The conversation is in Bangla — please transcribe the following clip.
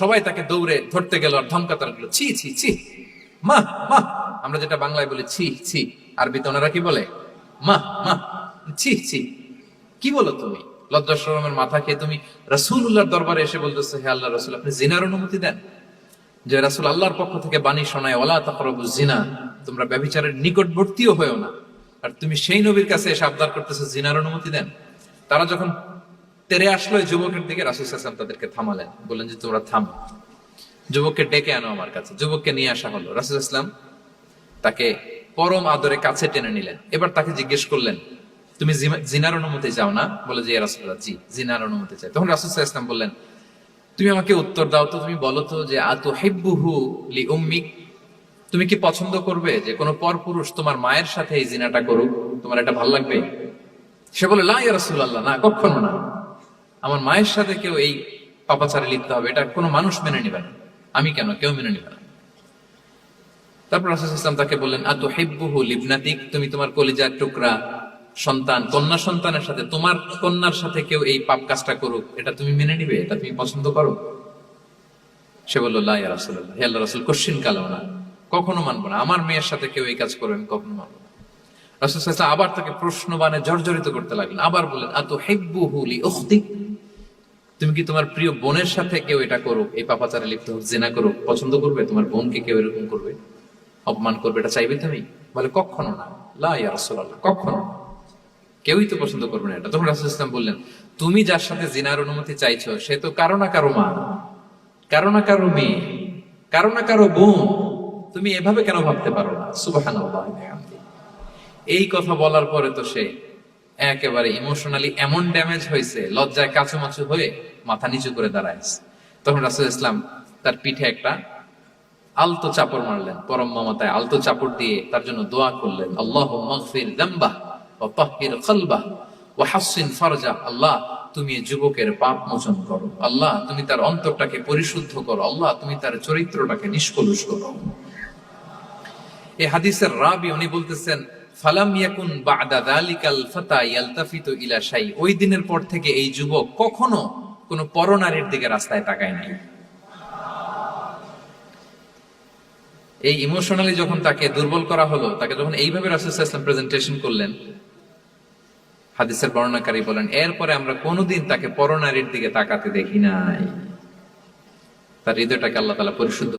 সবাই তাকে দৌড়ে ধরতে গেল আর ছি ছি ছি, মা মা। আমরা যেটা বাংলায় বলি, ছি ছি। আরবিতে ওনারা কি বলে? মা মা। ছি ছি। কি বলো তুমি? লজ্জা শরমের মাথা খেয়ে তুমি রাসূলুল্লাহর দরবারে এসে বলতেছো, হে আল্লাহ রাসূল, আপনি জিনার অনুমতি দেন? যে রাসূল আল্লাহর পক্ষ থেকে বাণী শোনায় ওলা তাকরাবু জিনা। তোমরা ব্যভিচারের নিকটবর্তীও হয়েও না। আর তুমি সেই নবীর কাছে এসে আবদার করতেছো, জিনার অনুমতি দেন। তারা যখন তেরে আসলো, যুবকের দিকে রাসূল আলাইহি তাদেরকে থামালেন। বললেন যে, তোমরা থামো। যুবককে ডেকে আনো আমার কাছে। যুবককে নিয়ে আসা হলো। রাসূল ইসলাম তাকে পরম আদরে কাছে টেনে নিলেন। এবার তাকে জিজ্ঞেস করলেন, তুমি জিনার অনুমতি চাও না? বলে যে রাসূলুল্লাহ, জি, জিনার অনুমতি চাই। তখন রাসূল ইসলাম বললেন, তুমি আমাকে উত্তর দাও তো। তুমি বলো তো যে আতু হিব্বুহু লি উম্মিক তুমি কি পছন্দ করবে যে, কোনো পরপুরুষ তোমার মায়ের সাথে এই জিনাটা করুক? তোমার এটা ভালো লাগবে? সে বলে, লা ইয়া রাসূলুল্লাহ, না কখনো না। আমার মায়ের সাথে কেউ এই পাপাচারে লিপ্ত হবে, এটা কোনো মানুষ মেনে নিবে না। আমি কেন? কেউ মেনে নিবে না। তারপর রাসূল ইসলাম তাকে বললেন আতু হিব্বুহু লিবনাতিক? তুমি তোমার কলিজার টুকরা সন্তান, কন্যা সন্তানের সাথে, তোমার কন্যার সাথে কেউ এই পাপ কাজটা করুক, এটা তুমি মেনে নিবে? এটা তুমি পছন্দ করো? সে বলল, লা ইয়া রাসূলুল্লাহ। হে আল্লাহ রাসূল, কোশ্চিন কালাও না। কখনো মানবো না। আমার মেয়ের সাথে কেউ এই কাজ করবে, আমি কখনো মানবো না। রাসূল আবার তাকে প্রশ্ন বানে জর্জরিত করতে লাগলেন। আবার বললেন আতু হিব্বুহু লি উখতিক তুমি কি তোমার প্রিয় বোনের সাথে কেউ এটা করুক? এই পাপাচারে লিপ্ত হোক, জেনা করুক, পছন্দ করবে? তোমার বোনকে কেউ এরকম করবে? অপমান করবে? এটা চাইবে তুমি? বলে, কখনো না। কখনো। কেউই তো পছন্দ করবে না এটা। তখন রাসূল ইসলাম বললেন, তুমি যার সাথে জিনার অনুমতি চাইছো, সে তো কারও না কারও মা। কারও না কারও মেয়ে। কারও না কারও বোন। তুমি এভাবে কেন ভাবতে পারো না? বিহামদিহি। এই কথা বলার পরে তো সে একেবারে ইমোশনালি এমন ড্যামেজ হয়েছে, লজ্জায় কাছুমাছু হয়ে মাথা নিচু করে দাঁড়ায় তখন রাসুল ইসলাম তার পিঠে একটা আলতো চাপড় মারলেন, পরম মমতায় আলতো চাপড় দিয়ে তার জন্য দোয়া করলেন আল্লাহ মগফির দাম্বাহ ও তাহির কলবাহ ও হাসিন ফরজা আল্লাহ তুমি যুবকের পাপ মোচন করো, আল্লাহ তুমি তার অন্তরটাকে পরিশুদ্ধ করো, আল্লাহ তুমি তার চরিত্রটাকে নিষ্কলুষ করো। এই হাদিসের রাবি উনি বলতেছেন ফালাম ইয়াকুন বাদা যালিকাল ফাতা ইয়ালতাফিতু ইলা শাই। ওই দিনের পর থেকে এই যুবক কখনো কোনো পরনারীর দিকে রাস্তায় তাকায় নাই। এই ইমোশনালি যখন তাকে দুর্বল করা হলো, তাকে যখন এইভাবে রাসূল প্রেজেন্টেশন করলেন, হাদিসের বর্ণনাকারী বলেন, এরপরে আমরা কোনোদিন তাকে পরনারীর দিকে তাকাতে দেখি নাই। তার হৃদয়টাকে আল্লাহ তাআলা পরিশুদ্ধ